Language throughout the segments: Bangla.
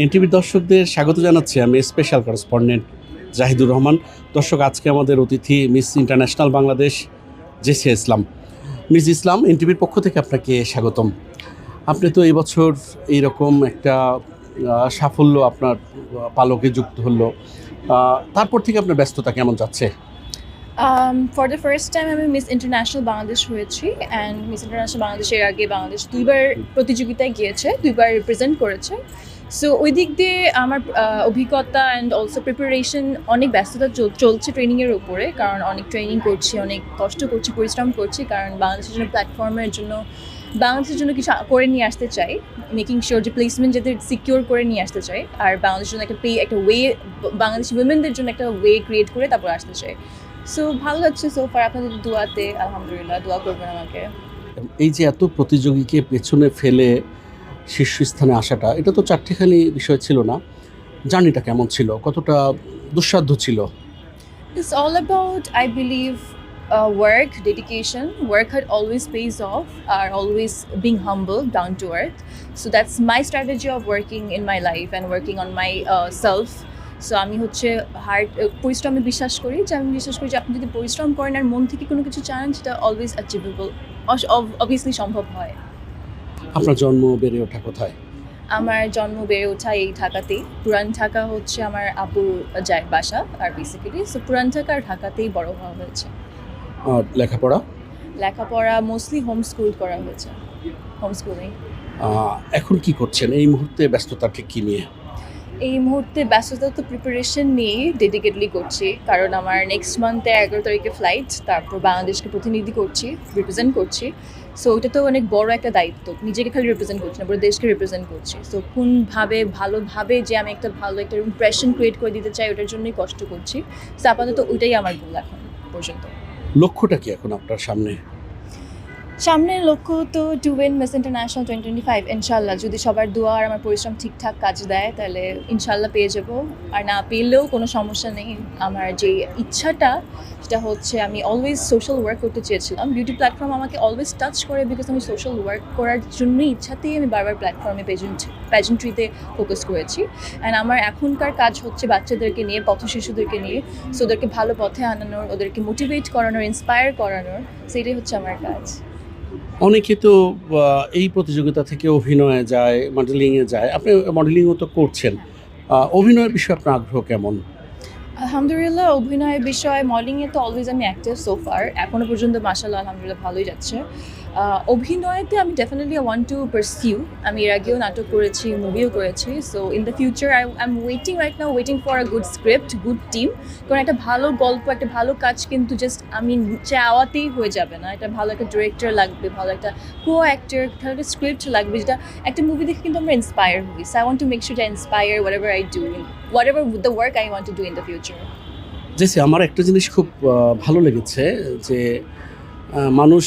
এনটিভির দর্শকদের স্বাগত জানাচ্ছি আমি স্পেশাল করেসপন্ডেন্ট জাহিদুর রহমান। দর্শক, আজকে আমাদের অতিথি miss international Bangladesh Jessy Islam miss Islam এনটিভির পক্ষ থেকে আপনাকে স্বাগতম। আপনি তো এই বছর এইরকম একটা সাফল্য আপনার পালকে যুক্ত হলো। তারপর থেকে আপনার ব্যস্ততা কেমন যাচ্ছে? ফর দ্য ফার্স্ট টাইম আমি মিস ইন্টারন্যাশনাল বাংলাদেশ হয়েছি অ্যান্ড মিস ইন্টারন্যাশনাল বাংলাদেশের আগে বাংলাদেশ দুইবার প্রতিযোগিতায় গিয়েছে, দুইবার রিপ্রেজেন্ট করেছে। সো ওই দিক দিয়ে আমার অভিজ্ঞতা অ্যান্ড অলসো প্রিপারেশন অনেক ব্যস্ততা চল- চলছে ট্রেনিংয়ের উপরে, কারণ অনেক ট্রেনিং করছি, অনেক কষ্ট করছি, পরিশ্রম করছি, কারণ বাংলাদেশের জন্য প্ল্যাটফর্মের জন্য, বাংলাদেশের জন্য কিছু করে নিয়ে আসতে চাই মেকিং শিওর যে প্লেসমেন্ট যাতে সিকিওর করে নিয়ে আসতে চাই, আর বাংলাদেশের জন্য একটা পে একটা ওয়ে বাংলাদেশি উইমেনদের জন্য একটা ওয়ে ক্রিয়েট করে তারপর আসতে চাই। সো ভালো লাগছে সো ফার আপনাদের দোয়াতে, আলহামদুলিল্লাহ, দোয়া করবেন আমাকে। এই যে এত প্রতিযোগীকে পেছনে ফেলে শীর্ষস্থানে আসাটা, এটা তো চারটিখানি বিষয় ছিল না। জার্নিটা কেমন ছিল? কতটা দুঃসাধ্য ছিল? It's all about I believe work dedication work had always pays off R always being humble down to earth so that's my strategy of working in my life and working on myself so আমি হচ্ছে হার্ড uh, পরিশ্রমে বিশ্বাস করি। যে আমি বিশ্বাস করি যে আপনি যদি পরিশ্রম করেন আর মন থেকে কোনো কিছু চান, সেটা অলওয়েজ অ্যাচিভেবল অবভিয়াসলি সম্ভব হয়। আপনার জন্ম বেড়ে ওঠা কোথায়? আমার জন্ম বেড়ে ওঠা এই ঢাকাতেই। পুরান ঢাকা হচ্ছে আমার আব্বুর যায় বাসা আর বেসিক্যালি সো পুরান ঢাকা আর ঢাকাতেই বড় হওয়া হয়েছে। আর লেখাপড়া? লেখাপড়া মোস্টলি হোম স্কুল করা হয়েছে। হোম স্কুলিং এখন কি করছেন? এই মুহূর্তে ব্যস্ততা ঠিক কি নিয়ে? এই মুহূর্তে ব্যস্ততা তো প্রিপারেশন নিয়েই ডেডিকেটলি করছি। কারণ আমার নেক্সট মান্থে এগারো তারিখে ফ্লাইট তারপর বাংলাদেশকে প্রতিনিধি করছি রিপ্রেজেন্ট করছি। সো ওইটা তো অনেক বড় একটা দায়িত্ব। নিজেকে খালি রিপ্রেজেন্ট করছি না, পুরো দেশকে রিপ্রেজেন্ট করছি। সো কোনভাবে, ভালোভাবে যে আমি একটা ভালো একটা ইমপ্রেশন ক্রিয়েট করে দিতে চাই, ওটার জন্যই কষ্ট করছি। সো আপাতত ওইটাই আমার গোল এখন পর্যন্ত। লক্ষ্যটা কি এখন আপনার সামনে? সামনের লক্ষ্য তো to win miss international twenty twenty five ইনশাল্লাহ। যদি সবার দোয়া আর আমার পরিশ্রম ঠিকঠাক কাজ দেয়, তাহলে ইনশাল্লাহ পেয়ে যাব। আর না পেলেও কোনো সমস্যা নেই। আমার যে ইচ্ছাটা, সেটা হচ্ছে আমি অলওয়েজ সোশ্যাল ওয়ার্ক করতে চেয়েছিলাম। বিউটি প্ল্যাটফর্ম আমাকে অলওয়েজ টাচ করে বিকজ আমি সোশ্যাল ওয়ার্ক করার জন্যই ইচ্ছাতেই আমি বারবার প্ল্যাটফর্মে পেজেন্ট প্যাজেন্ট্রিতে ফোকাস করেছি। অ্যান্ড আমার এখনকার কাজ হচ্ছে বাচ্চাদেরকে নিয়ে, পথ শিশুদেরকে নিয়ে। সো ওদেরকে ভালো পথে আনানোর, ওদেরকে মোটিভেট করানোর ইন্সপায়ার করানোর সেটাই হচ্ছে আমার কাজ। অনেকে তো এই প্রতিযোগিতা থেকে অভিনয়ে যায় মডেলিংয়ে যায়। আপনি মডেলিংও তো করছেন। অভিনয়ের বিষয়ে আপনার আগ্রহ কেমন? আলহামদুলিল্লাহ, অভিনয়ের বিষয়ে মডেলিংয়ে তো অলওয়েজ আমি অ্যাক্টিভ সোফার এখনও পর্যন্ত মাসাল্লাহ আলহামদুলিল্লাহ ভালোই যাচ্ছে। অভিনয়তে আমি definitely I want to pursue আমি এর আগেও নাটক করেছি মুভিও করেছি so in the future I I am waiting right now waiting for a good script good team কারণ একটা ভালো গল্প, একটা ভালো কাজ কিন্তু জাস্ট আমি চাওয়াতেই হয়ে যাবে না। একটা ভালো একটা ডিরেক্টর লাগবে, ভালো একটা কো অ্যাক্টর ভালো একটা স্ক্রিপ্ট লাগবে, যেটা একটা মুভি দেখে কিন্তু আমরা ইন্সপায়ার হই। So I want to make to inspire whatever I do whatever the work I want to do in the future Jessy আমার একটা জিনিস খুব ভালো লেগেছে যে মানুষ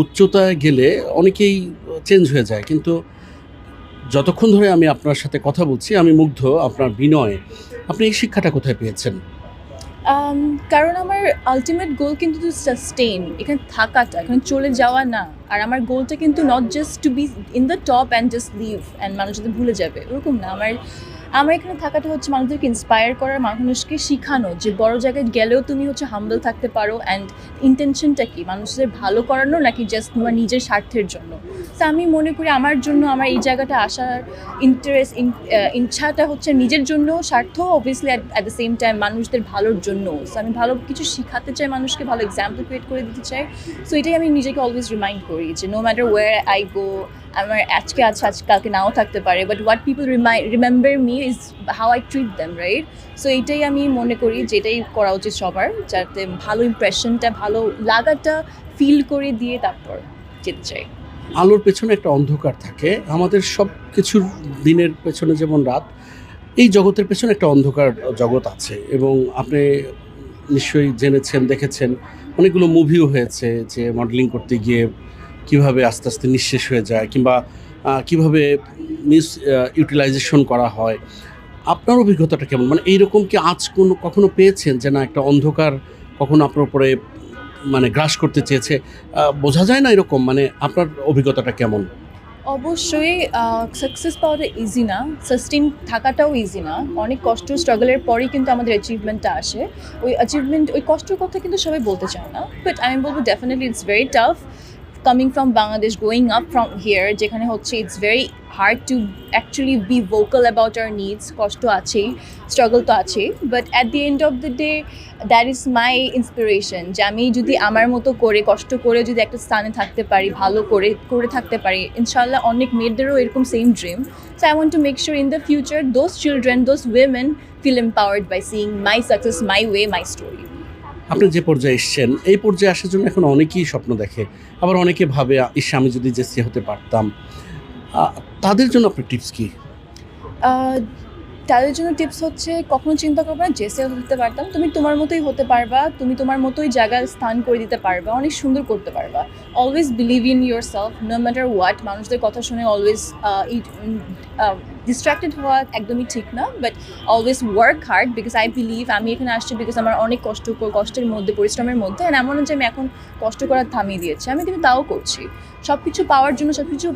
উচ্চতায় গেলে অনেকেই চেঞ্জ হয়ে যায়। কিন্তু যতক্ষণ ধরে আমি আপনার সাথে কথা বলছি, আমি মুগ্ধ আপনার বিনয়ে। আপনি এই শিক্ষাটা কোথায় পেয়েছেন? কারণ আমার আলটিমেট গোল কিন্তু টু সাস্টেইন এখানে থাকাটা, এখানে চলে যাওয়া না। আর আমার গোলটা কিন্তু not just to be in the top and just live and মানুষ যাতে ভুলে যাবে ওরকম না। আমার আমার এখানে থাকাটা হচ্ছে মানুষদেরকে ইন্সপায়ার করার, মানুষকে শেখানো যে বড় জায়গায় গেলেও তুমি হচ্ছে হাম্বল থাকতে পারো অ্যান্ড ইন্টেনশনটা কি? মানুষদের ভালো করানো নাকি জাস্ট তোমার নিজের স্বার্থের জন্য? তো আমি মনে করি আমার জন্য, আমার এই জায়গাটা আসার ইন্টারেস্ট ইচ্ছাটা হচ্ছে নিজের জন্য স্বার্থ obviously at the same time মানুষদের ভালোর জন্য সো আমি ভালো কিছু শেখাতে চাই মানুষকে, ভালো এক্সাম্পল ক্রিয়েট করে দিতে চাই। সো এটাই আমি নিজেকে অলওয়েজ রিমাইন্ড করি যে no matter where I go আমার আজকে আছে আজ কালকে নাও থাকতে পারে but what people remember me is how I treat them right so এইটাই আমি মনে করি যেটাই করা উচিত সবার, যাতে ভালো ইমপ্রেশনটা ভালো লাগাটা ফিল করে দিয়ে তারপর যেতে চাই। আলোর পেছনে একটা অন্ধকার থাকে, আমাদের সব কিছুর দিনের পেছনে যেমন রাত, এই জগতের পেছনে একটা অন্ধকার জগৎ আছে এবং আপনি নিশ্চয়ই জেনেছেন, দেখেছেন, অনেকগুলো মুভিও হয়েছে যে মডেলিং করতে গিয়ে কীভাবে আস্তে আস্তে নিঃশেষ হয়ে যায় কিংবা কীভাবে মিস ইউটিলাইজেশন করা হয়, আপনার অভিজ্ঞতাটা কেমন? মানে এইরকম কি আজ কোনো, কখনো পেয়েছেন যে না একটা অন্ধকার কখনো আপনার উপরে মানে গ্রাস করতে চেয়েছে? বোঝা যায় না এরকম মানে আপনার অভিজ্ঞতাটা কেমন? অবশ্যই সাকসেস পাওয়াটা ইজি না সাস্টেন থাকাটাও ইজি না। অনেক কষ্ট স্ট্রাগলের পরেই কিন্তু আমাদের অ্যাচিভমেন্টটা আসে। ওই অ্যাচিভমেন্ট ওই কষ্টের কথা কিন্তু সবাই বলতে চায় না। বাট আমি বলব definitely it's very tough coming from Bangladesh going up from here যেখানে হচ্ছে it's very hard to actually be vocal about our needs কষ্ট আছেই স্ট্রাগল তো আছেই but at the end of the day that is my inspiration যে আমি যদি আমার মতো করে, কষ্ট করে যদি একটা স্থানে থাকতে পারি, ভালো করে করে থাকতে পারি ইনশাল্লাহ অনেক মেয়েদেরও এরকম same dream so I want to make sure in the future those children those women feel empowered by seeing my success my way my story আপনি যে পর্যায়ে এসছেন, এই পর্যায়ে আসার জন্য এখন অনেকেই স্বপ্ন দেখে। আবার অনেকে ভাবে, ইস, আমি যদি জেসি হতে পারতাম। তাদের জন্য আপনার টিপস কী? তাদের জন্য টিপস হচ্ছে, কখনো চিন্তা করবে না, যে জেসে হতে পারতাম, তুমি তোমার মতোই হতে পারবা, তুমি তোমার মতোই জায়গা স্থান করে দিতে পারবা, অনেক সুন্দর করতে পারবা। Always believe in yourself no matter what মানুষদের কথা শুনে অলওয়েজ ডিস্ট্রাক্টেড হওয়া একদমই ঠিক না but always work hard because I believe আমি এখানে আসছি বিকজ আমার অনেক কষ্ট, কষ্টের মধ্যে, পরিশ্রমের মধ্যে এমন যে আমি এখন কষ্ট করা থামিয়ে দিয়েছি, আমি কিন্তু তাও করছি। সব কিছু পাওয়ার জন্য সব কিছু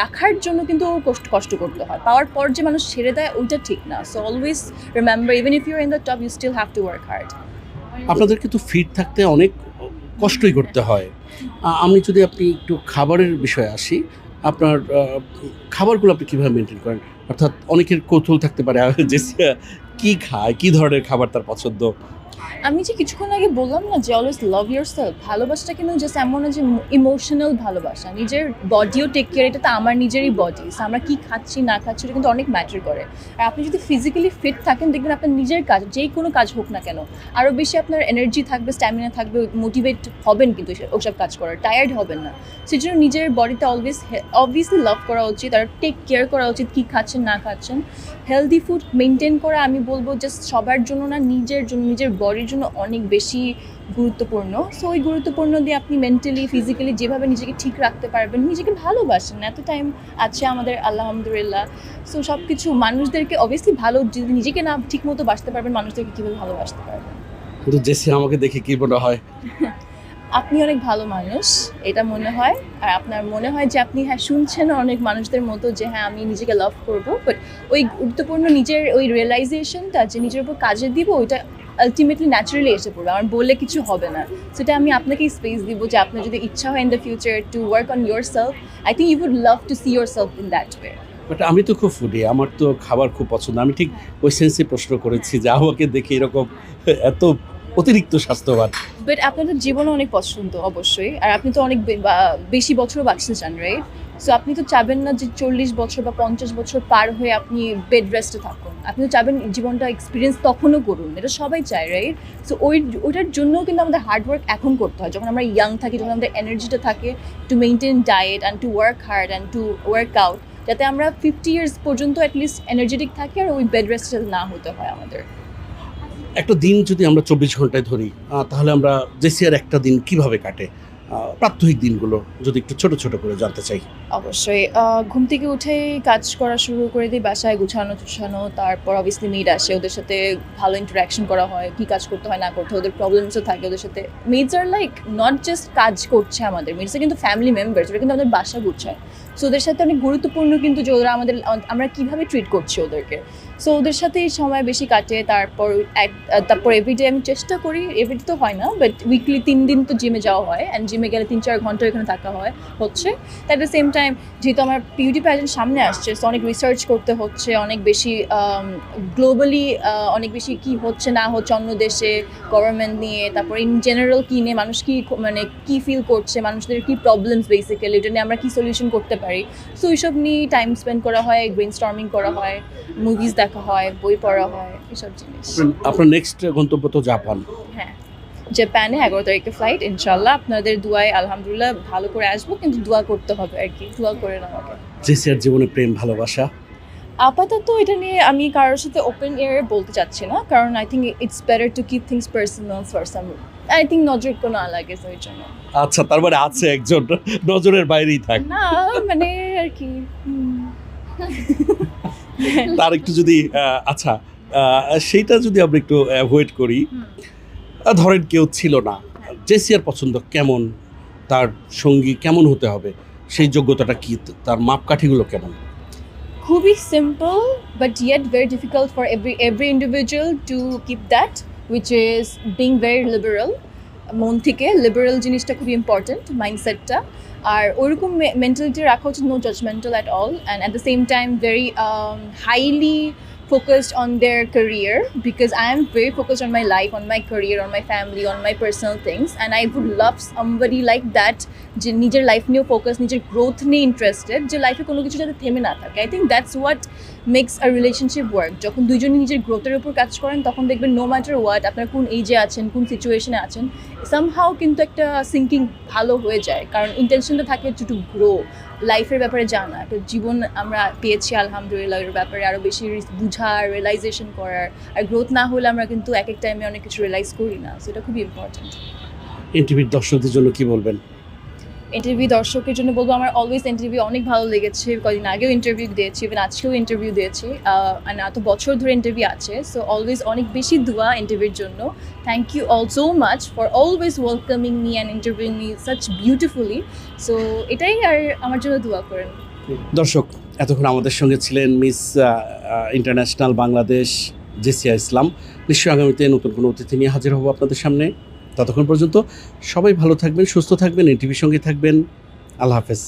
রাখার জন্য কিন্তু কষ্ট কষ্ট করতে হয়। পাওয়ার পর যে মানুষ ছেড়ে দেয়, ওইটা ঠিক না। So always remember even if you're in the top you still have to work hard আপনাদের কিন্তু ফিট থাকতে অনেক কষ্টই করতে হয়। আমি যদি আপনি একটু খাবারের বিষয়ে আসি, আপনার খাবারগুলো আপনি কীভাবে মেনটেন করেন? অর্থাৎ অনেকের কৌতূহল থাকতে পারে যে কি খায়, কি ধরনের খাবার তার পছন্দ? আমি যে কিছুক্ষণ আগে বললাম না যে অলওয়েজ লাভ ইউর সেলফ ভালোবাসাটা কিন্তু জাস্ট এমন যে ইমোশনাল ভালোবাসা। নিজের বডিও টেক কেয়ার এটা তো আমার নিজেরই বডি আমরা কি খাচ্ছি, না খাচ্ছি, এটা কিন্তু অনেক ম্যাটার করে। আর আপনি যদি ফিজিক্যালি ফিট থাকেন, দেখবেন আপনার নিজের কাজ, যেই কোনো কাজ হোক না কেন আরও বেশি আপনার এনার্জি থাকবে স্ট্যামিনা থাকবে মোটিভেট হবেন কিন্তু ওসব কাজ করার টায়ার্ড হবেন না। সেই জন্য নিজের বডিতে অলওয়েজ অবভিয়াসলি লাভ করা উচিত, আর টেক কেয়ার করা উচিত, কী খাচ্ছেন, না খাচ্ছেন। হেলদি ফুড মেনটেন করা, আমি বলব জাস্ট সবার জন্য না, নিজের জন্য, নিজের বডির জন্য অনেক বেশি গুরুত্বপূর্ণ। সো ওই গুরুত্বপূর্ণ দিয়ে আপনি মেন্টালি ফিজিক্যালি যেভাবে নিজেকে ঠিক রাখতে পারবেন নিজেকে ভালোবাসেন। এত টাইম আছে আমাদের আলহামদুলিল্লাহ। সো সব কিছু মানুষদেরকে অবভিয়াসলি ভালো যদি নিজেকে না ঠিক মতো বাসতে পারবেন মানুষদেরকে কীভাবে ভালোবাসতে পারবেন? কিন্তু জেসি আমাকে দেখে কি মনে হয়? আপনি অনেক ভালো মানুষ এটা মনে হয়। আর আপনার মনে হয় যে আপনি হ্যাঁ শুনছেন অনেক মানুষদের মতো যে হ্যাঁ আমি নিজেকে লাভ করব। বাট ওই গুরুত্বপূর্ণ নিজের ওই রিয়েলাইজেশনটা যে নিজের উপর কাজে দিব ওইটা আলটিমেটলি ন্যাচারালি এসে পড়বে আমার বললে কিছু হবে না। সেটা আমি আপনাকেই স্পেস দিব যে আপনার যদি ইচ্ছা হয় in the future to work on yourself I think you would love to see yourself in that way but আমি তো খুব ফুডি আমার তো খাবার খুব পছন্দ। আমি ঠিক ওই সেন্সে প্রশ্ন করেছি যে আমাকে দেখে এরকম এত অতিরিক্ত স্বাস্থ্যবান। বাট আপনাদের জীবনও অনেক পছন্দ অবশ্যই। আর আপনি তো অনেক বেশি বছর বাঁচতে চান রাইট সো আপনি তো চাবেন না যে চল্লিশ বছর বা পঞ্চাশ বছর পার হয়ে আপনি বেড রেস্টে থাকুন। আপনি তো চাবেন জীবনটা এক্সপিরিয়েন্স তখনও করুন, এটা সবাই চায় রাইট সো ওই, ওইটার জন্যও কিন্তু আমাদের হার্ডওয়ার্ক এখন করতে হয়। যখন আমরা ইয়াং থাকি, যখন আমাদের এনার্জিটা থাকে to maintain diet and to work hard and to work out যাতে আমরা ফিফটি ইয়ার্স পর্যন্ত অ্যাটলিস্ট এনার্জেটিক থাকি আর ওই বেড রেস্টে না হতে হয় আমাদের। একটা দিন যদি আমরা চব্বিশ ঘন্টায় ধরি তাহলে আমরা জেসিয়ার একটা দিন কীভাবে কাটে? প্রাত্যহিক দিনগুলো যদি একটু ছোট ছোট করে জানতে চাই। অবশ্যই ঘুম থেকে উঠেই কাজ করা শুরু করে দিই, বাসায় গুছানো, টুছানো, তারপর অবভিয়াসলি মেড আসে, ওদের সাথে ভালো ইন্টারাকশন করা হয়, কী কাজ করতে হয়, না করতে হয়, ওদের প্রবলেমসও থাকে ওদের সাথে। Maids are like not just কাজ করছে আমাদের মেডসে কিন্তু ফ্যামিলি মেম্বার্স ওরা কিন্তু আমাদের বাসা গুছায়। সো ওদের সাথে অনেক গুরুত্বপূর্ণ কিন্তু যে ওরা আমাদের, আমরা কীভাবে ট্রিট করছি ওদেরকে। সো ওদের সাথেই সময় বেশি কাটে, তারপর তারপর এভরিডে আমি চেষ্টা করি এভরিডে তো হয় না বাট উইকলি তিন দিন তো জিমে যাওয়া হয় অ্যান্ড জিমে গেলে তিন চার ঘণ্টা এখানে থাকা হয়, হচ্ছে। অ্যাট দ্য সেম টাইম যেহেতু আমার বিউটি প্যাজেন্ট সামনে আসছে সো অনেক রিসার্চ করতে হচ্ছে, অনেক বেশি গ্লোবালি অনেক বেশি কি হচ্ছে না হচ্ছে অন্য দেশে গভর্নমেন্ট নিয়ে, তারপর ইন জেনারেল কী নিয়ে মানুষ কি মানে কি ফিল করছে, মানুষদের কি প্রবলেমস বেসিক্যালি এটা নিয়ে আমরা কি সলিউশন করতে পারি। সো এইসব নিয়ে টাইম স্পেন্ড করা হয় ব্রেন স্টর্মিং করা হয় মুভিজ দেখা হয় বই পড়া হয় এসব জিনিস। আপনার নেক্সট গন্তব্য তো জাপান। হ্যাঁ। জাপানে এগারো তারিখে ফ্লাইট ইনশাল্লাহ আপনাদের দুয়ায় আলহামদুলিল্লাহ ভালো করে আসব কিন্তু দোয়া করতে হবে আর কি দোয়া করে না আমাকে জেসিয়ার জীবনে প্রেম ভালোবাসা? আপাতত এটা নিয়ে আমি কারোর সাথে ওপেন এয়ারে বলতে চাচ্ছি না কারণ I think it's better to keep things personal for some I think নজর কোনো লাগে ওই জন্য। আচ্ছা তার মানে আছে একজন নজরের বাইরেই থাক। না মানে আর কি। তার একটু যদি আচ্ছা সেইটা যদি আমরা একটু অ্যাভয়েড করি ধরেন কেউ ছিল না। জেসিয়ার পছন্দ কেমন? তার সঙ্গী কেমন হতে হবে? সেই যোগ্যতাটা কি? তার মাপকাঠিগুলো কেমন? খুবই simple but yet very difficult for every every individual to keep that which is being very liberal মন থেকে লিবারাল জিনিসটা খুবই ইম্পর্ট্যান্ট মাইন্ডসেটটা আর ওরকম মেন্টালিটি রাখা উচিত no judgmental at all and at the same time very highly focused on their career because I am very focused on my life, on my career, on my family, on my personal things. And I would love somebody like that. যে নিজের লাইফ নিয়েও ফোকাস নিজের গ্রোথ নিয়ে ইন্টারেস্টেড যে লাইফে কোনো কিছু যাতে থেমে না থাকে। I think that's what makes a relationship work যখন দুজনই নিজের গ্রোথের উপর কাজ করেন তখন দেখবেন নো ম্যাটার হোয়াট আপনার কোন এজে আছেন কোন সিচুয়েশনে আছেন সামহাও কিন্তু একটা সিঙ্কিং ভালো হয়ে যায়। কারণ ইন্টেনশনটা থাকে টু গ্রো লাইফের ব্যাপারে জানা একটা জীবন আমরা পেয়েছি, আলহামদুলিল্লাহ, এর ব্যাপারে আরও বেশি বুঝা রিয়েলাইজেশন করার। আর গ্রোথ না হলে আমরা কিন্তু এক এক টাইমে অনেক কিছু রিয়েলাইজ করি না। সো এটা খুবই ইম্পর্টেন্ট এনটিভির দর্শকদের জন্য কি বলবেন? ইন্টারভিউ দর্শকের জন্য বলব, আমার অলওয়েজ ইন্টারভিউ অনেক ভালো লেগেছে। কদিন আগেও ইন্টারভিউ দিয়েছি ইভেন আজকেও ইন্টারভিউ দিয়েছি। এত বছর ধরে ইন্টারভিউ আছে সো অলওয়েজ অনেক বেশি দোয়া ইন্টারভিউর জন্য। Thank you all so much for always welcoming me and interview me such beautifully so এটাই আর আমার জন্য দোয়া করেন। দর্শক, এতক্ষণ আমাদের সঙ্গে ছিলেন মিস ইন্টারন্যাশনাল বাংলাদেশ জেসিয়া ইসলাম নিশ্চয়ই আগামীতে নতুন কোনো অতিথি নিয়ে হাজির হব আপনাদের সামনে। ততক্ষণ পর্যন্ত সবাই ভালো থাকবেন সুস্থ থাকবেন এনটিভির সঙ্গে থাকবেন। আল্লাহ হাফেজ।